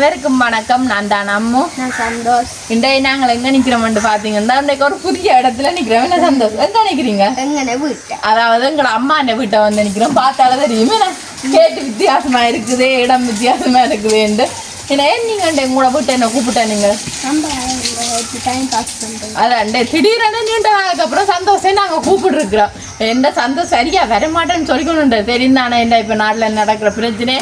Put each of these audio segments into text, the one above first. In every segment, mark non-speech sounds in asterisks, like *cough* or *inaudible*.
அனைவருக்கும் வணக்கம். நான் தான் அம்மு. நான் சந்தோஷ். இன்றைய நாங்கள் எங்க நிக்கிறோம்னு பாத்தீங்கன்னா இன்றைக்கு ஒரு புதிய இடத்துல நிக்கிறோம். என்ன சந்தோஷம் எங்க நிக்கிறீங்க? எங்கன வீட்டை. அதாவது எங்களோட அம்மா என்ன வீட்டை வந்து நிக்கிறோம். பார்த்தாலே தெரியுமே. நான் கேட்டு வித்தியாசமா இருக்குது இடம் வித்தியாசமா இருக்குதுன்ட்டு ஏன்னா ஏன் நீங்க உங்களோட வீட்டை என்ன கூப்பிட்டா நீங்க அதான் திடீரென நீண்ட நாளுக்கு சந்தோஷம் நாங்க கூப்பிட்டுருக்குறோம். எந்த சந்தோஷம் சரியா வரமாட்டேன்னு சொல்லிக்கணும் தெரியும் தானே இந்த இப்ப நாட்டுல நடக்கிற பிரச்சனை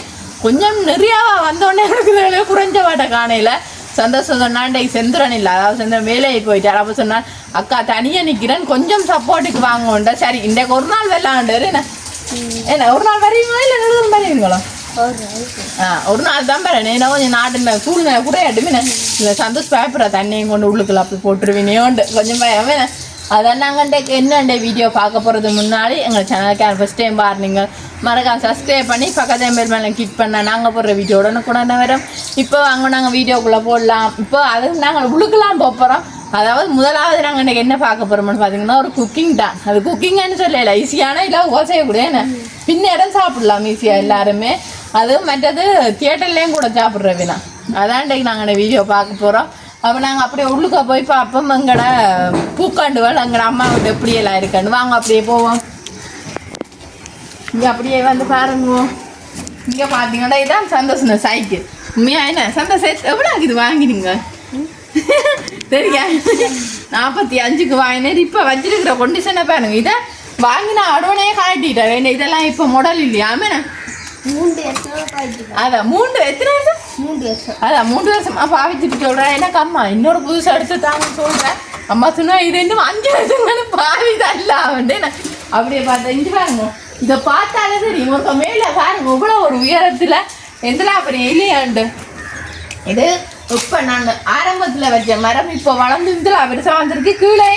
கொஞ்சம் நிறையா வந்தோடனே எனக்கு குறைஞ்ச வாட்ட காணையில. சந்தோஷம் சொன்னான்டே செந்துரன் இல்லை. அதாவது செந்துரன் வேலையை போயிட்டார். அப்போ சொன்னான் அக்கா தனியாக நிற்கிறேன் கொஞ்சம் சப்போர்ட்டுக்கு வாங்க சரி இன்றைக்கு ஒரு நாள் வெள்ளாண்டாரு என்ன? என்ன ஒரு நாள் வருவீங்களா இல்லை நிறுவனம் வருவீங்களா ஆ ஒரு நாள் தான் பாரு. ஏன்னா கொஞ்சம் நாட்டு சூழ்நிலை கூட ஆட்டுமே இல்லை சந்தோஷ் பேப்பரை தண்ணியும் கொண்டு உள்ளுக்குள்ள அப்படி போட்டுருவீனேண்டு கொஞ்சம் பயம் என்ன? அதான் நாங்கள் வீடியோ பார்க்க போகிறது முன்னாடி எங்கள் சேனலுக்கு ஃபஸ்ட் டைம் பாருங்க மறக்காம சப்ஸ்கிரைப் பண்ணி பக்கத்து பேர் மேலே கிளிக் பண்ண நாங்கள் போடுற வீடியோ உடனே கூட வரும். இப்போ அங்கே நாங்கள் வீடியோக்குள்ளே போடலாம். இப்போ அது நாங்கள் உழுக்கலாம் போகிறோம் அதாவது முதலாவது நாங்கள் இன்றைக்கி என்ன பார்க்க போகிறோம்னு பார்த்தீங்கன்னா ஒரு குக்கிங் தான். அது குக்கிங்னு சொல்லல ஈஸியான இல்லை ஓசையக்கூடிய என்ன? இடம் சாப்பிடலாம் ஈஸியாக எல்லாருமே. அதுவும் மற்றது தியேட்டர்லேயும் கூட சாப்பிட்ற வினா. அதான் இன்றைக்கு நாங்கள் இந்த வீடியோ பார்க்க போகிறோம் அப்போ நாங்கள் அப்படியே உள்ளுக்க போய் பார்ப்போம் எங்கட பூக்காண்டுவாள் எங்கட அம்மா வீட்டு எப்படியெல்லாம் இருக்கான்னு. வாங்க அப்படியே போவோம். இங்கே அப்படியே வந்து பாருங்க. இங்கே பார்த்தீங்கன்னா இதான் சந்தோஷம் சைக்கிள் உண்மையா என்ன? சந்தோஷம் எவ்வளோ இது வாங்கினீங்க? சரியா நாற்பத்தி அஞ்சுக்கு வாங்கினேன். இப்போ வச்சிருக்கிற கொண்டிஷனை பாருங்க. இதை வாங்கினா அடவனே காட்டிட்டேன் வேணும் இதெல்லாம் இப்போ மாடல் இல்லையா? ஆமாண்ணா மூன்று வருஷம் போயிட்டு அதான் மூன்று எத்தனை வருஷம்? மூன்று வருஷம். அதான் மூன்று வருஷமா. பாவிச்சுட்டு சொல்கிறேன் எனக்கு அம்மா இன்னொரு புதுசு எடுத்து தாங்கன்னு சொல்கிறேன் அம்மா சொன்னா இது இன்னும் அஞ்சு வருஷங்கன்னு பாவி தல்ல அவன்ட்டு அப்படியே பார்த்தேன் இங்கே பாருங்க. இதை பார்த்தாலே தெரியும் ஒரு மேலே பாருங்க இவ்வளோ ஒரு உயரத்தில். எந்தெல்லாம் அப்புறம் எலியாண்டு? இது இப்போ நான் ஆரம்பத்தில் வச்ச மரம் இப்போ வளர்ந்து இதில் பெருசாக வந்திருக்கு. கீழே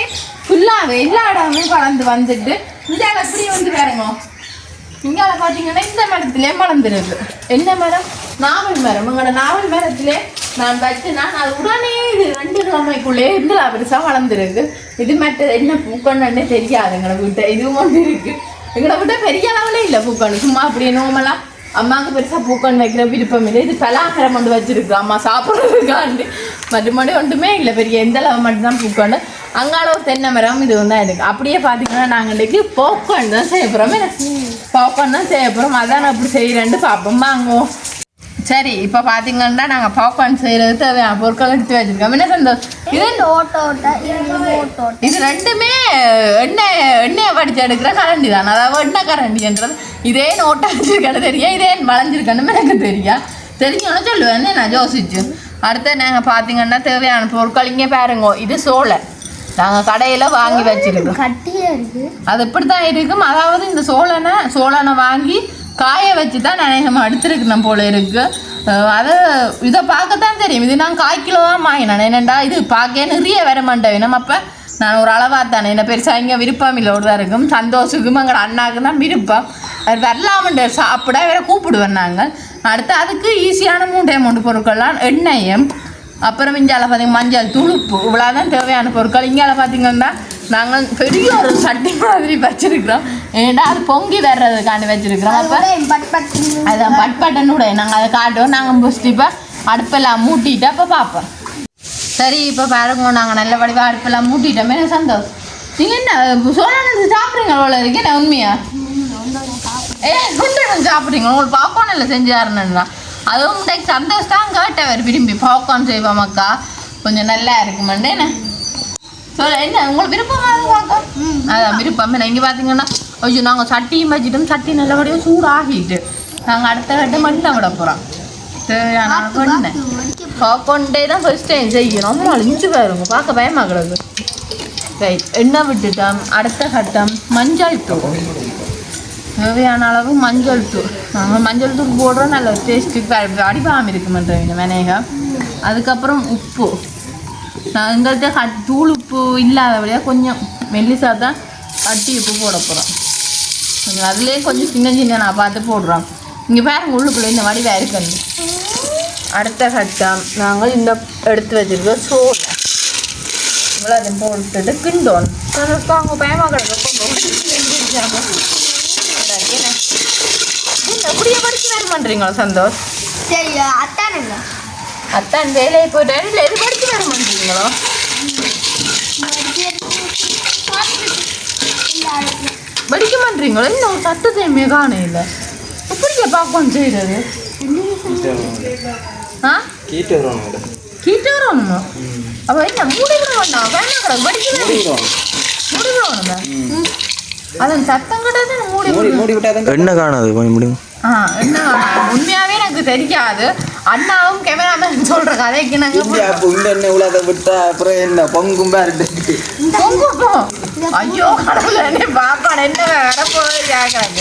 ஃபுல்லாக எல்லா இடமும் வளர்ந்து வந்துட்டு இந்த எப்படி வந்து பாருங்க. இங்கே பார்த்தீங்கன்னா இந்த மரத்திலே மலர்ந்துருக்கு என்ன மரம்? நாவல் மரம். உங்களோட நாவல் மரத்திலே நான் வச்சு நான் அது உடனே இது ரெண்டு கிழமைக்குள்ளே இருந்து பெருசாக வளர்ந்துருக்கு இது மற்ற என்ன பூக்கணுன்னே தெரியாது எங்களை வீட்டை இதுவும் ஒன்று இருக்குது எங்களை விட்ட பெரிய அளவில் இல்லை பூக்கணும் சும்மா அப்படியே நோமலா அம்மாவுக்கு பெருசாக பூக்கண் வைக்கிற விருப்பம் இல்லை. இது பலாமரம் கொண்டு வச்சிருக்கு. அம்மா சாப்பிட்றதுக்காண்டி. மறுபடியும் ஒன்றுமே இல்லை. பெரிய எந்த அளவு மட்டும்தான் பூக்கணும் அங்கால ஒரு தென்னை மரம் இது வந்து இருக்கு. அப்படியே பார்த்தீங்கன்னா நாங்கள் இன்றைக்கி பாப்கார்ன் தான் செய்ய போகிறோம் பாப்கார்ன் தான் செய்ய போகிறோம் அதான் நான் அப்படி செய்கிறேன்ட்டு பார்ப்போம் வாங்குவோம் சரி இப்போ பார்த்தீங்கன்னா நாங்கள் பாப்கார்ன் செய்கிறது தேவையான பொருட்கள் எடுத்து வச்சுருக்கோம். என்ன சந்தோஷம் இது ரெண்டுமே எண்ணெய் எண்ணெயை வடிச்சு எடுக்கிற கரண்டி தான். அதாவது எண்ணெய் கரண்டின்றது இதே நோட்டை வச்சிருக்கேன்னு தெரியும் இதே வளைஞ்சிருக்கணும் எனக்கு தெரியும் தெரிஞ்சோன்னு சொல்லுவேன் நான் யோசிச்சு. அடுத்து நாங்கள் பார்த்தீங்கன்னா தேவையான பொருட்கள் இங்கே பாருங்க. இது சோளை நாங்கள் கடையில் வாங்கி வச்சிருக்கோம். அது இப்படி தான் இருக்கும். அதாவது இந்த சோளனை சோளனை வாங்கி காய வச்சு தான் நினைக்கமா எடுத்துருக்கணும் போல இருக்கு. அதை அது இதை பார்க்கத்தான் தெரியும். இது நான் கால் கிலோ தான் வாங்கினேன். என்னண்டா இது? பார்க்க நிறைய வர மாட்டேன் நம்ம அப்போ நான் ஒரு அளவாக தானே என்ன பெருசாக இங்கே விருப்பம் இல்லை ஒரு தான் இருக்கும். சந்தோஷுக்கும் எங்கள் அண்ணாவுக்கு தான் விருப்பம். அது வரலாமன்ற சாப்பிட வேற கூப்பிடுவேன் நாங்கள் அடுத்து அதுக்கு ஈஸியான மூன்று மூன்று பொருட்கள்லாம் எண்ணெயும் அப்புறம் இங்கால பார்த்திங்க மஞ்சள் துளுப்பு. இவ்வளோதான் தேவையான பொருட்கள். இங்கால பார்த்திங்கன்னா நாங்கள் பெரிய ஒரு சட்டி மாதிரி வச்சிருக்கிறோம். ஏன்னா அது பொங்கி வர்றதுக்காண்டி வச்சிருக்கிறோம். அப்போ அதான் பட் பட்டன் கூட நாங்கள் அதை காட்டுவோம். நாங்கள் இப்போ அடுப்பெல்லாம் மூட்டிட்டு அப்போ பார்ப்போம். சரி இப்போ பாருங்க நாங்கள் நல்ல வடிவாக அடுப்பெல்லாம் மூட்டிட்டோமே. எனக்கு சந்தோஷம் நீங்கள் என்ன சோழன் சாப்பிட்றீங்க அவ்வளோ இருக்கு. என்ன உண்மையா? ஏ குண்டனம் சாப்பிட்றீங்க. உங்களுக்கு பாப்கார்ன் இல்லை செஞ்சு தரணுன்னா அதுவும் சந்தோஷம் தான் கேட்டவர். விரும்பி பாப்கார்ன் செய்வோம் அக்கா. கொஞ்சம் நல்லா இருக்குமாண்டே என்ன? சொல்ல என்ன உங்களுக்கு விருப்பமாக அதான் விருப்பம். என்ன இங்கே பார்த்தீங்கன்னா ஐயோ நாங்கள் சட்டியும் வச்சுட்டோம் சட்டி நல்லபடியாக சூடாகிட்டு நாங்கள் அடுத்த கட்ட மட்டும் விட போகிறோம் தேவையான கொண்டேன். பாப்கார்ன்டே தான் ஃபர்ஸ்ட் டைம் செய்யணும். அம்மா இஞ்சி பாருங்க பார்க்க பயமாக கிடக்கு. ரைட் எண்ணெய் விட்டுட்டோம். அடுத்த கட்டம் மஞ்சள் தூள். தேவையான அளவு மஞ்சள் தூள். நாங்கள் மஞ்சள் தூள் போடுறோம். நல்ல டேஸ்ட்டு அடிபாகம் இருக்குமன்ற வினேகம் அதுக்கப்புறம் உப்பு. நான் எங்கள்கிட்ட கட் தூள் உப்பு இல்லாதபடியாக கொஞ்சம் மெல்லிசாக தான் கட்டி உப்பு போட போகிறோம் கொஞ்சம் அதுலேயே கொஞ்சம் சின்ன சின்ன நான் பார்த்து போடுறோம். இங்கே பாருங்க உள்ளுக்குள்ளே இந்த வடிவாக இருக்குன்னு அடுத்த கட்டம் நாங்கள் இந்த எடுத்து வச்சிருக்க சோளை. இவ்வளோ அதை போட்டுட்டு கிண்டோன் அவங்க பயமாக கிடக்க என்ன இப்படியே படிச்சு வேறு பண்ணுறீங்களா சந்தோஷ்? சரி அத்தானுங்க அத்தான் வேலையை போயிட்டாரு இல்லை எது படிச்சு வர மாட்டீங்களோ படிக்க மாட்டீங்களோ இன்னும் சத்தத்தையுமே காண இல்லை எப்படிங்க பார்க்கணும் செய்கிறது ஆ? கீட்டு மேடம் கீட்டு வரணுமா அப்போ என்ன மூடிக்கிற வேண்டாம் படிக்க மூடிடுவோம் மூடிக்கணும் அதன் சத்தம் கிட்ட மூடி மூடி என்ன காணாது கொஞ்சம் முடியும் ஆ என்ன உண்மையாவே எனக்கு தெரியாது. அண்ணாவும் கேமராமேன் சொல்ற கதைக்கு நாங்க இந்தியா அப்போ இந்த என்ன உலகத்தை விட்டா அப்புறம் என்ன? பொங்கும் பாருட்டு. பொங்குப்போம். ஐயோ கடவுளே என்ன பாப்பாடு என்ன வரப்போகுது கேட்கறாங்க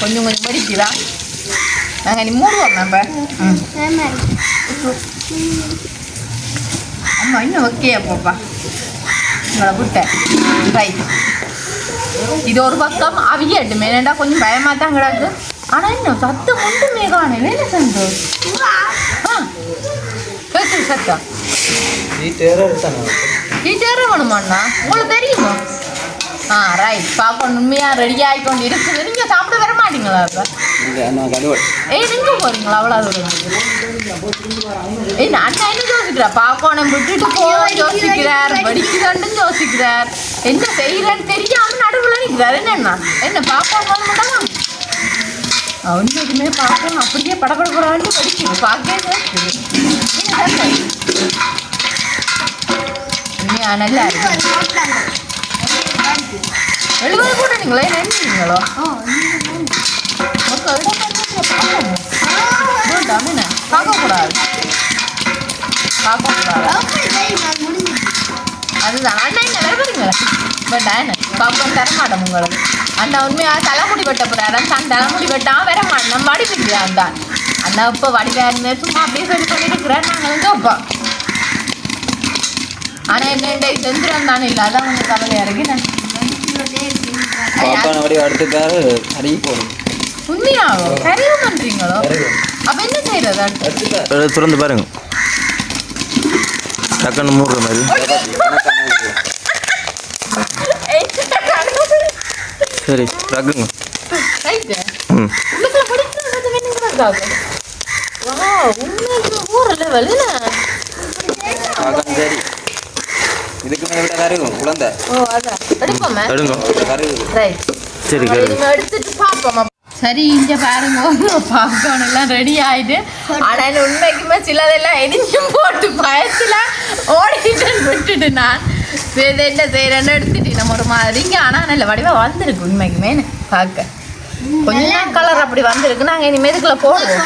கொஞ்சம் கொஞ்சம் படிக்கலாம் நாங்கள் நீ மூடுவோம் நம்ம ம் அம்மா இன்னும் ஓகே போப்பா உங்களை விட்டேன் ரைட் இது ஒரு பக்கம் அவியட்டு மேலேண்டா கொஞ்சம் பயமாக தான் கிடக்கு ஆனால் இன்னும் சத்தம் ஒன்றுமே காணல என்ன சந்தோஷ் ஆ கேட்குது சத்தம் கீட்டு வேற எடுத்தாங்க டீச்சரே வேணுமாண்ணா உங்களுக்கு தெரியுமா? ஆ ரைட் பாப்பா உண்மையாக ரெடி ஆகி கொண்டு இருக்குது. நீங்கள் சாப்பிட வர மாட்டீங்களா இப்போ நான் ஏய் நின்று போறீங்களா? அவ்வளோ ஏய் அண்ணா என்ன யோசிக்கிறா பாப்பானை விட்டுட்டு போக யோசிக்கிறார் படிக்குதான்னு யோசிக்கிறார். என்ன செய்யறேன்னு தெரியாம நடுவில் நிற்கிறார் என்னண்ணா என்ன பாப்பா மட்டும் அவனுக்குமே பார்க்கணும் அப்படியே படப்படப்படான்னு படிக்குது. பார்க்கவே நல்லா இருக்கு எழுபது கூட நீங்களே நினைக்கிறீங்களோ ஒரு இடம் பார்க்கணும் வேண்டாம் என்ன பார்க்கக்கூடாது பார்க்கக்கூடாது அதுதான் அண்ணா என்ன வரப்படுங்களா பட் என்ன பாப்போம் தர மாட்டோம் உங்களுக்கு அண்ணா உண்மையாக தலைமுடி வெட்ட போறாரு தான் தலைமுடி வெட்டாம வர மாட்டோம் வடி விட்டுறான் தான் அண்ணா இப்போ வடிவாருன்னு சும்மா அப்படியே சொல்லி பண்ணிருக்கிறேன் நாங்கள் வந்து வைப்போம் ஆனால் என்ன இந்த செஞ்சிரம் தானே இல்லை? அதான் உங்களுக்கு கவலையாக இருக்கு. என்ன? பாப்பான வடி அடுத்துக்காரு அறிய போகணும் உண்மையாகும் கரைவு பண்ணுறீங்களோ அப்போ என்ன செய்யறது அடுத்து? திறந்து பாருங்க. டக்குன்னு மூடுற மாதிரி. சரி டக்குங்க ரைட்டு. ம். உள்ளுக்குள்ள படிக்கிறது வேணுங்கிறதுக்காக வா உண்மைக்கு ஊர் லெவல் என்ன பாக்கம் சரி இதுக்கு மேலே விட கருகும் குழந்தை. ஓ அதான். எடுப்போமே எடுங்க. கருகுது ரைட் சரி கரு எடுத்துட்டு பார்ப்போம் சரி இங்க பாருங்க. பாப்கார்ன் எல்லாம் ரெடி ஆயிட்டு. ஆனா உண்மைக்குமே சிலதெல்லாம் எரிஞ்சும் போட்டு பயத்துல ஓடிட்டு விட்டுட்டு நான் இது என்ன செய்யறேன்னு எடுத்துட்டு நம்ம ஒரு மாதிரி இங்க ஆனா நல்ல வடிவா வந்திருக்கு உண்மைக்குமே பார்க்க. கொஞ்சம் கலர் அப்படி வந்திருக்கு. நாங்க இனிமே இதுக்குள்ள போடுவோம்.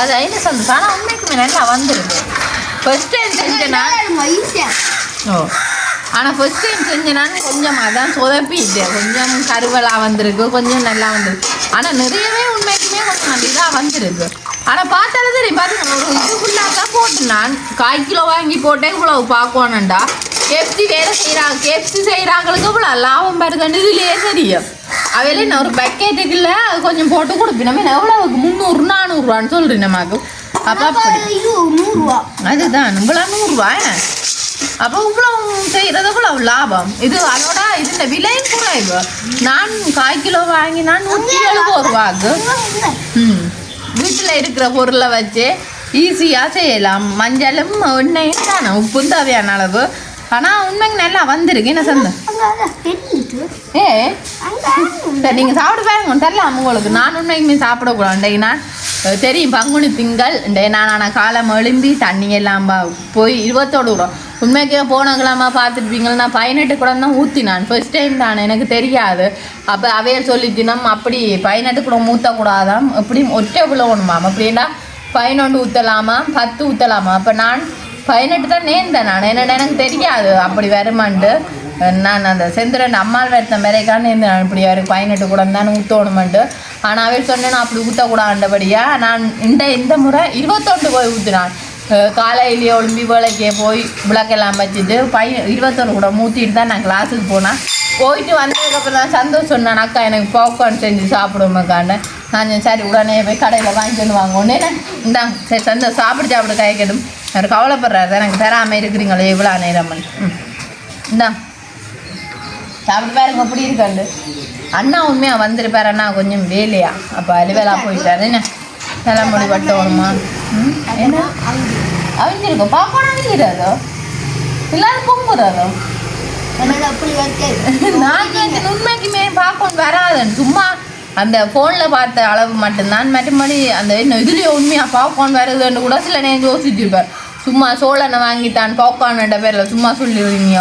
அது ஐந்து சந்தோஷம் ஆனா உண்மைக்குமே நல்லா வந்திருக்கு. ஃபர்ஸ்ட் டைம் செஞ்சேனா? ஓ. ஆனால் ஃபர்ஸ்ட் டைம் செஞ்சேனான்னு கொஞ்சம் அதான் சொதப்பிட்டு கொஞ்சம் கருவலாக வந்திருக்கு கொஞ்சம் நல்லா வந்திருக்கு. ஆனால் நிறையவே உண்மைக்குமே கொஞ்சம் இதாக வந்திருக்கு. ஆனால் பார்த்தாலும் சரி பார்த்து ஒரு இது ஃபுல்லாக தான் போட்டு நான் கால் கிலோ வாங்கி போட்டேன் இவ்வளவு பார்க்கணும்டா. கேப்சி வேலை செய்கிறாங்க கேப்சி செய்கிறாங்களுக்கு இவ்வளோ லாபம் வருதுன்னு இதுலேயே தெரியும். அவையில நான் ஒரு பக்கெட்டுக்குள்ள கொஞ்சம் போட்டு கொடுப்பேன் நம்ம எவ்வளோவுக்கு? முந்நூறு நானூறுரூவான்னு சொல்கிறேன் நமக்கு. அப்போ அதுதான் இவ்வளோ நூறுரூவா அப்போ இவ்வளோ செய்கிறது இவ்வளோ லாபம். இது அதோட இதுல விலையும் குறைவு. நான் கால் கிலோ வாங்கினா நூற்றி எழுபது ரூபாக்கு ம். வீட்டில் இருக்கிற பொருளை வச்சு ஈஸியாக செய்யலாம். மஞ்சளும் எண்ணெயும் தானே உப்பும் தேவையான அளவு. ஆனால் உண்மைக்கு நல்லா வந்திருக்கு. என்ன சந்தோம் ஏ சரி நீங்கள் சாப்பிட பாருங்க தரலாம் உங்களுக்கு. நான் உண்மைக்குமே சாப்பிடக்கூடாது நான் தெரியும் பங்குனி திங்கள். இந்த நான் ஆனால் காலம் எழும்பி தண்ணி எல்லாம் போய் இருபத்தோடு விடும் உண்மைக்கே போனங்களாமா பார்த்துருப்பீங்களா பதினெட்டு குடம் தான் ஊற்றினான் ஃபர்ஸ்ட் டைம் தான் எனக்கு தெரியாது. அப்போ அவைய சொல்லிட்டினம் அப்படி பதினெட்டு குடம் ஊற்றக்கூடாதாம் எப்படி ஒற்றை விழணுமாம் அப்படின்னா பதினொன்று ஊற்றலாமா பத்து ஊற்றலாமா அப்போ நான் பதினெட்டு தான் நேர்ந்தேன் நான். என்ன எனக்கு தெரியாது. அப்படி வருமான்ட்டு நான் அந்த செந்திரன் அம்மாள் வருத்தம் வரைக்கான்னு நேர்ந்தேன். இப்படி அவருக்கு பதினெட்டு கூட தான் ஊற்றணுமென்ட்டு ஆனால் அவர் சொன்னேன் அப்படி ஊற்றக்கூடாண்டபடியா நான் இந்த இந்த முறை இருபத்தொண்டு போய் ஊற்றினான் காலையிலேயே ஒழும்பி வேலைக்கே போய் விளக்கெல்லாம் வச்சுட்டு பையன் இருபத்தொன்று கூட ஊற்றிட்டு தான் நான் கிளாஸுக்கு போனேன். போயிட்டு வந்ததுக்கப்புறம் தான் சந்தோஷம் சொன்னேன் அக்கா எனக்கு பாப்கார்ன் செஞ்சு சாப்பிடுவோமக்கான்னு நான் சரி உடனே போய் கடையில் வாங்கிட்டு வாங்க உடனே இந்தாங்க சரி சந்தோஷம் சாப்பிட்டு சாப்பிட காய்க்கடும் அவர் கவலைப்படுறாரு. எனக்கு தராமல் இருக்கிறீங்களே இவ்வளோ நேரம் ம். இந்தா. சாப்பிட்டு பாருங்க எப்படி இருக்காண்டு. அண்ணா உண்மையாக வந்திருப்பாரு. அண்ணா கொஞ்சம் வேலையா? அப்போ அலுவலா போயிட்டாரு. என்ன? தலைமுடி பட்டோணுமா ம்? என்ன? அவிஞ்சிருக்கும் பாப்பானா அவிஞ்சிடாதோ எல்லாரும் பொங்குறதோ நான் உண்மைக்குமே பார்க்கணும் வராதுன்னு. சும்மா அந்த ஃபோனில் பார்த்த அளவு மட்டும்தான். மற்றபடி அந்த இன்னும் இதுலேயே உண்மையாக பாப்கார்ன் வருதுன்னு கூட சில நேரம் யோசிச்சிருப்பார். சும்மா சோழனை வாங்கித்தான் பாப்கார்ன்ன்ற பேரில் சும்மா சொல்லிடுவீங்க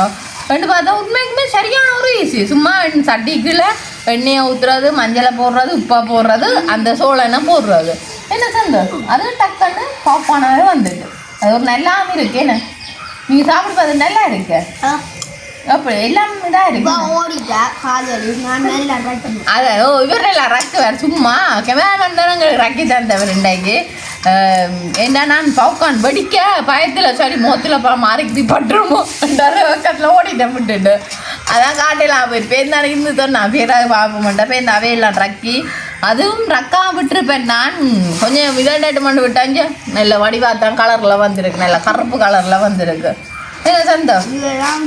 ரெண்டு பார்த்தா உண்மைக்குமே சரியான ஒரு ஈஸி. சும்மா சட்டிக்குள்ள எண்ணெயை ஊற்றுறது மஞ்சளை போடுறது உப்பா போடுறது அந்த சோழனை போடுறது. என்ன சந்தோஷம் அது டக்குன்னு பாப்கார்னாகவே வந்துட்டு. அது ஒரு நல்லாவும் இருக்கு என்ன? நீங்கள் சாப்பிட்டு பார்த்து நல்லா இருக்கு? அப்படி எல்லாம் இதாக இருக்கு. ஓடிட்டா காதலி. நான் நல்லா ட்ரை பண்ணுவேன் அத ஓ இவரெல்லாம் ரக்கு வேறு சும்மா. கேமராமேன் தானே எங்களுக்கு ரக்கி தந்தவர் இன்றைக்கு. என்ன நான் பாப்கார்ன் வெடிக்க பயத்தில் சரி முகத்தில் பா மாறிக்கிட்டு பட்டுருமோ? பக்கத்தில் ஓடிட்டேன் விட்டுட்டு அதான் காட்டலாம் போய் பேருந்தானே இருந்து சொன்னா பேராக பார்க்க மாட்டேன் பேருந்து அவையெல்லாம் ரக்கி. அதுவும் ரக்கா விட்டுருப்பேன் நான். கொஞ்சம் இதண்டாட்டு மண்டு விட்டாங்க நல்ல வடிவாத்தான் கலரில் வந்திருக்கு. நல்ல கருப்பு கலரில் வந்திருக்கு. என்ன இதெல்லாம்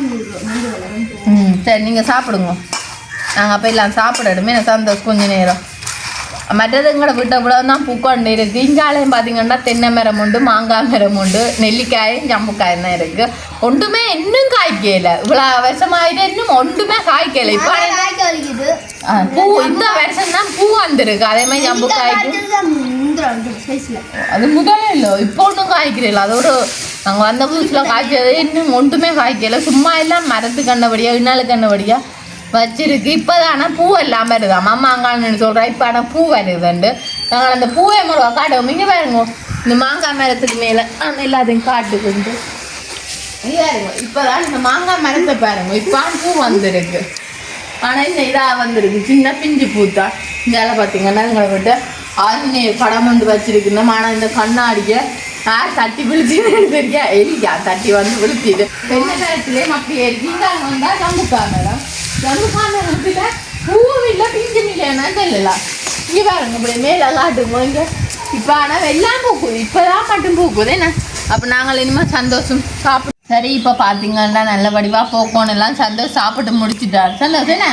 ம் சரி நீங்கள் சாப்பிடுங்க. நாங்கள் அப்போ எல்லாம் சாப்பிடணுமே எனக்கு சந்தோஷம் கொஞ்ச நேரம். மற்றது எங்களோட வீட்டை கூட தான் பூக்கொண்டு இருக்குது இங்காலையும் பார்த்தீங்கன்னா தென்னை மரம் உண்டு மாங்காய் மரம் உண்டு நெல்லிக்காயும் ஜம்புக்காயும் தான் இருக்குது ஒன்றுமே இன்னும் காய்க்கல. இவ்வளோ வருஷமாயிட்டு இன்னும் ஒன்றுமே காய்க்கல. இப்போ பூ இந்த வருஷம் தான் பூ வந்திருக்கு. அதே மாதிரி ஜம்புக்காய்க்கு அது முதல்ல இல்லை. இப்போ ஒன்றும் காய்க்கிறதில்ல அது ஒரு நாங்கள் வந்த புதுசில் காய்ச்சது இன்னும் ஒன்றுமே காய்க்கல. சும்மா எல்லாம் மரத்து கண்டபடியாக இன்னாலு கண்டபடியாக வச்சிருக்கு. இப்போ ஆனால் பூ எல்லாம் வருதா? அம்மா அங்கான்னு சொல்கிறா இப்போ ஆனால் பூ வருதுண்டு. நாங்கள் அந்த பூவை முழுவா காட்டுவோம். இங்கே பாருங்க. இந்த மாங்காய் மரத்துக்கு மேலே. ஆனால் எல்லாத்தையும் காட்டுக்குண்டு இப்போ தான் இந்த மாங்காய் மரத்தை பாருங்க. இப்போ பூ வந்திருக்கு. ஆனால் இந்த இதாக வந்திருக்கு. சின்ன பிஞ்சு பூத்தா. இந்த பார்த்தீங்கன்னா எங்களை விட்டு ஆஞ்சநேயர் படம் வந்து வச்சிருக்கணும் ஆனால் இந்த கண்ணாடியை யார் தட்டி விழுச்சுன்னு தெரியா எலிக்கா தட்டி வந்து விழுத்திட்டு என்ன நேரத்திலே அப்படியே இருக்கீங்க வந்தால் ஜம்புக்கா மேடம் ஜம்புக்கா மேடத்துல பூவும் இல்லை பிஞ்சும் இல்லைன்னா தெரியல இங்கே பாருங்க இப்படி மேலே காட்டுங்க இங்கே இப்போ ஆனால் எல்லாம் பூக்குது இப்போ தான் மட்டும் பூக்குது என்ன அப்போ நாங்கள் இனிமேல் சந்தோஷம் சாப்பிட்டு சரி இப்போ பார்த்தீங்கன்னா நல்ல வடிவாக போக்கோன்னு எல்லாம் சந்தோஷம் சாப்பிட்டு முடிச்சுட்டார் சந்தோஷம் என்ன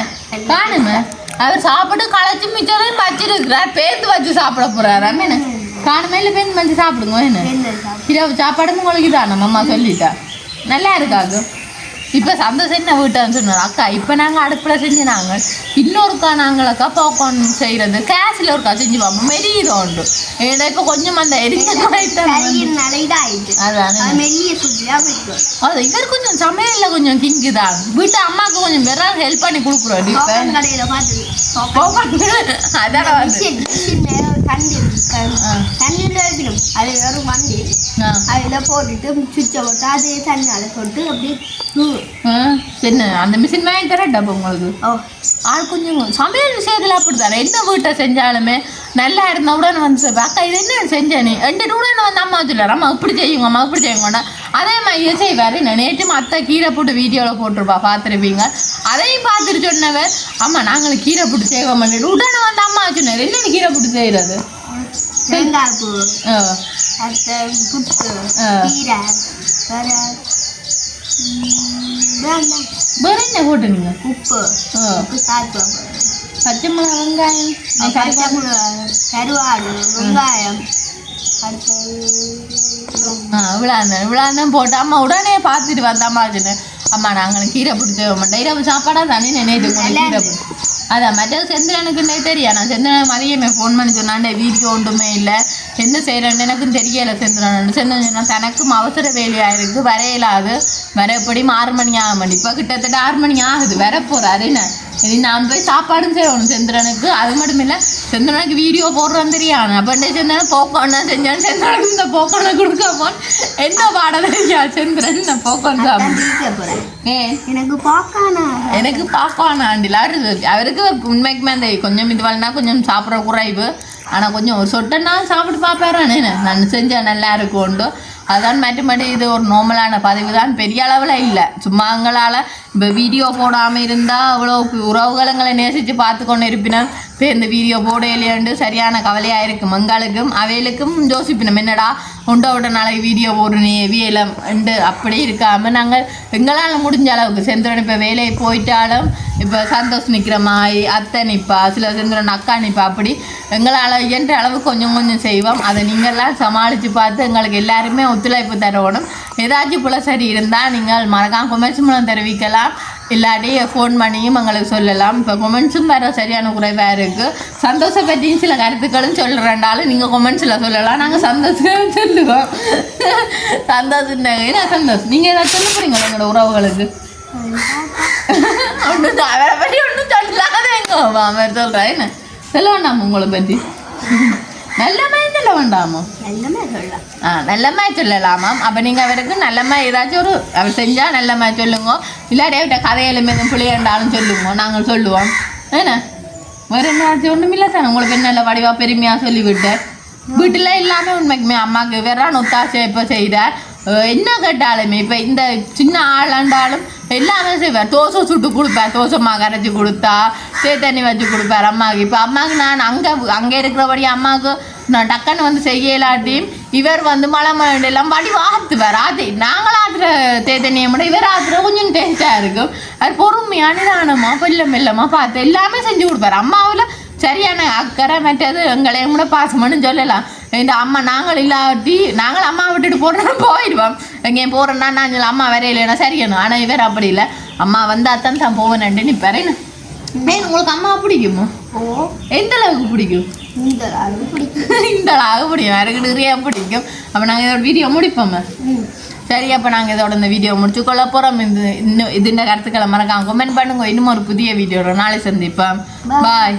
காணுமே அவர் சாப்பிட்டு களைச்சி மிச்சதையும் வச்சிருக்கிறார் பேர்த்து வச்சு சாப்பிட போகிறாரா மீன் காணுமே இல்லை பேருந்து வச்சு சாப்பிடுங்க என்ன இரவு சாப்பாடு உங்களுக்கு தான் நம்ம அம்மா சொல்லிட்டா நல்லா இருக்காது இப்போ சந்தோஷம் என்ன வீட்டான்னு சொன்னார். அக்கா இப்போ நாங்கள் அடுப்பில் செஞ்சு நாங்கள் இன்னொருக்கா நாங்களக்கா பாப்கார்ன் செய்கிறது கேஸில் ஒருக்கா செஞ்சு பார்ப்போம் மெரியிடும் உண்டு. ஏன்னா இப்போ கொஞ்சம் அந்த அது இவர் கொஞ்சம் சமையல்ல கொஞ்சம் கிங்கு தான் வீட்டு அம்மாவுக்கு கொஞ்சம் வேற ஹெல்ப் பண்ணி கொடுக்குறோம் அதான். தண்ணியில அது. அதில் போட்டுட்டு சுவிட்சை போட்டு அதே தண்ணியால போட்டு அப்படியே என்ன அந்த மிஷின் வாங்கி தரட்டா அப்போ உங்களுக்கு. ஓ ஆள் கொஞ்சம் சமையல் விஷயத்தில் அப்படித்தானே? என்ன வீட்டை செஞ்சாலுமே நல்லா இருந்தா உடனே வந்து அக்கா இது என்ன செஞ்ச நீ? ரெண்டு உடனே வந்து அம்மா சொல்லுவார் அம்மா இப்படி செய்யுங்க அம்மா இப்படி செய்யுங்கண்ணா அதே மாதிரி செய்வார். நான் நேற்று அத்தை கீரை போட்டு வீடியோவில் போட்டிருப்பா பார்த்துருப்பீங்க? அதையும் பார்த்துட்டு சொன்னவர் அம்மா நாங்களும் கீரை போட்டு செய்ய மாட்டேன் உடனே வந்து அம்மா சொன்னார் என்னென்ன கீரை போட்டு செய்கிறது வெங்காய பூ ஆ. அடுத்த புட்டு. கீரை வேற என்ன? போட்டுனீங்க உப்பு. உப்பு சாப்பிட்டு பச்சை மிளகா வெங்காயம். பச்சை மிளகாய், கருவாடு வெங்காயம். விழாந்தேன் விழாந்தேன் போட்டு. அம்மா உடனே பார்த்துட்டு வந்த அம்மா சொன்னேன் அம்மா நாங்கள் கீரை பிடிச்ச மாட்டோம் இரவு சாப்பாடாக தானே நினைட்டு கீரை அதான் மற்ற செந்திரனுக்குன்னே தெரியா நான் செந்திரன் மதியமே ஃபோன் பண்ணி சொன்னாண்டே வீடியோ ஒன்றுமே இல்லை. என்ன செய்கிறேன்னு எனக்கும் தெரியலை செந்திரன். செந்திரன் சொன்னா தனக்கும் அவசர வேலையாக இருக்குது வரையலாது. வர ஆறு மணி ஆக மாட்டேன். இப்போ கிட்டத்தட்ட ஆறு மணி ஆகுது வர போகிறாரு என்ன? இனி நான் போய் சாப்பாடும் செய்யணும் செந்திரனுக்கு. அது மட்டும் இல்லை செந்திரனுக்கு வீடியோ போடுறோம் தெரியாது. அப்போ செந்திரன் போக்கோன்னா செஞ்சான். செந்திரனுக்கு இந்த போக்கோனை கொடுக்காம என்ன பாட தெரியா செந்திரன்? இந்த போக்கோன் சாப்பிடு ஜெயிக்க போறேன் ஏன் எனக்கு பார்க்கானா எனக்கு பாப்பான ஆண்டில் அவருக்கு உண்மைக்குமே அந்த கொஞ்சம் இது வரலனா கொஞ்சம் சாப்பிட்ற குறைவு. ஆனால் கொஞ்சம் ஒரு சொட்டன்னா சாப்பிட்டு பார்ப்பாரானே நான் செஞ்சால் நல்லா இருக்கும்ண்டு அதான் மற்றபடி இது ஒரு நார்மலான பதிவு தான். பெரிய அளவில் இல்லை. சும்மா எங்களால் இப்போ வீடியோ போடாமல் இருந்தால் அவ்வளோ உறவுகளங்களை நேசித்து பார்த்து கொண்டு இருப்பினா இப்போ இந்த வீடியோ போட இல்லையாண்டு சரியான கவலையாக இருக்கும் எங்களுக்கும் அவைகளுக்கும் யோசிப்பினோம் என்னடா உண்டை விட நாளைக்கு வீடியோ போடுறனே வியலம் உண்டு. அப்படி இருக்காமல் நாங்கள் எங்களால் முடிஞ்ச அளவுக்கு செந்திரன் இப்போ வேலையை போயிட்டாலும் இப்போ சந்தோஷ் நிற்கிற மாதிரி அத்தை நிற்பா சில செந்திரன் அக்கா நிற்பா அப்படி எங்களால் இயன்ற அளவு கொஞ்சம் கொஞ்சம் செய்வோம். அதை நீங்கள்லாம் சமாளித்து பார்த்து எங்களுக்கு எல்லாருமே ஒத்துழைப்பு தரணும். ஏதாச்சும் போல சரி இருந்தால் நீங்கள் மறக்காம கொமெண்ட்ஸ் மூலம் தெரிவிக்கலாம். இல்லாட்டி ஃபோன் பண்ணியும் எங்களுக்கு சொல்லலாம். இப்போ கொமெண்ட்ஸும் வேறு சரியான குறைவாக இருக்குது சந்தோஷம் பற்றியும் சில கருத்துக்களும் சொல்கிறேன்டாலும் நீங்கள் கொமெண்ட்ஸில் சொல்லலாம். நாங்கள் சந்தோஷம் சொல்லுவோம். சந்தோஷம் சந்தோஷம்? நீங்கள் ஏதாவது சொல்ல போகிறீங்களா எங்களோட உறவுகளுக்கு? *laughs* ஒன்றும் அவரை பற்றி ஒன்றும் சொல்லாத எங்க? அவர் சொல்கிறேன் என்ன? சொல்ல வேண்டாமா உங்களை பற்றி நல்லமே சொல்ல வேண்டாமோ ஆ நல்லம்மா சொல்லலாமாம் அப்போ நீங்கள் அவருக்கு நல்லம்மா ஏதாச்சும் ஒரு அவர் செஞ்சால் நல்லம்மா சொல்லுங்க இல்லாட்டி அவர்கிட்ட கதையிலும் எதுவும் பிள்ளையண்டாலும் சொல்லுங்க நாங்கள் சொல்லுவோம் என்ன வேறு என்ன ஒன்றும் இல்லை தானே உங்களுக்கு நல்ல வடிவா பெருமையாக சொல்லிவிட்டேன் வீட்டில் இல்லாமல் உண்மைக்குமே அம்மாவுக்கு வேற ஒத்தாசை இப்போ செய்கிறார் என்ன கேட்டாலுமே இப்போ இந்த சின்ன ஆளாண்டாலும் எல்லாமே செய்வேன்? தோசை சுட்டு கொடுப்பேன். தோசை மாவு கொடுத்தா தே தண்ணி வச்சு கொடுப்பேன் அம்மாவுக்கு. இப்போ அம்மாவுக்கு நான் அங்கே அங்கே இருக்கிறபடி அம்மாவுக்கு நான் டக்குன்னு வந்து செய்யலாட்டியும் இவர் வந்து மழை மழை எல்லாம் படி வாத்துவார். ஆத்தி நாங்கள் ஆத்துற தேத்தனியை விட இவர் ஆத்துற கொஞ்சம் டேஸ்ட்டாக இருக்கும். அது பொறுமையாக நிதானமாக மெல்ல மெல்லமாக பார்த்து எல்லாமே செஞ்சு கொடுப்பார். அம்மாவில் சரியான அக்கறை மற்றது எங்களையும் கூட பாசம்னு சொல்லலாம். இந்த அம்மா நாங்கள் இல்லாட்டி நாங்கள் அம்மா விட்டுட்டு போடுறோம் போயிடுவோம். எங்கேயும் போகிறோன்னா நான் அம்மா வேற இல்லைன்னா சரியணும் ஆனால் இவர் அப்படி இல்லை. அம்மா வந்தால் தான் தான் போவேன்ட்டு நிற்பார் ஏன் உங்களுக்கு அம்மா பிடிக்குமோ? எந்த அளவுக்கு பிடிக்கும்? இந்த அளவு பிடிக்கும். இந்த அளவுக்கு பிடிக்கும். எனக்கு நிறைய பிடிக்கும். அப்போ நாங்கள் இதோட வீடியோ முடிப்போமே? சரி அப்போ நாங்கள் இதோட இந்த வீடியோ முடிச்சு கொள்ள போகிறோம் இது இன்னும் இதுன்ற கருத்துக்களை மறக்காம கமெண்ட் பண்ணுங்க. இன்னும் ஒரு புதிய வீடியோ நாளை சந்திப்போம். பாய்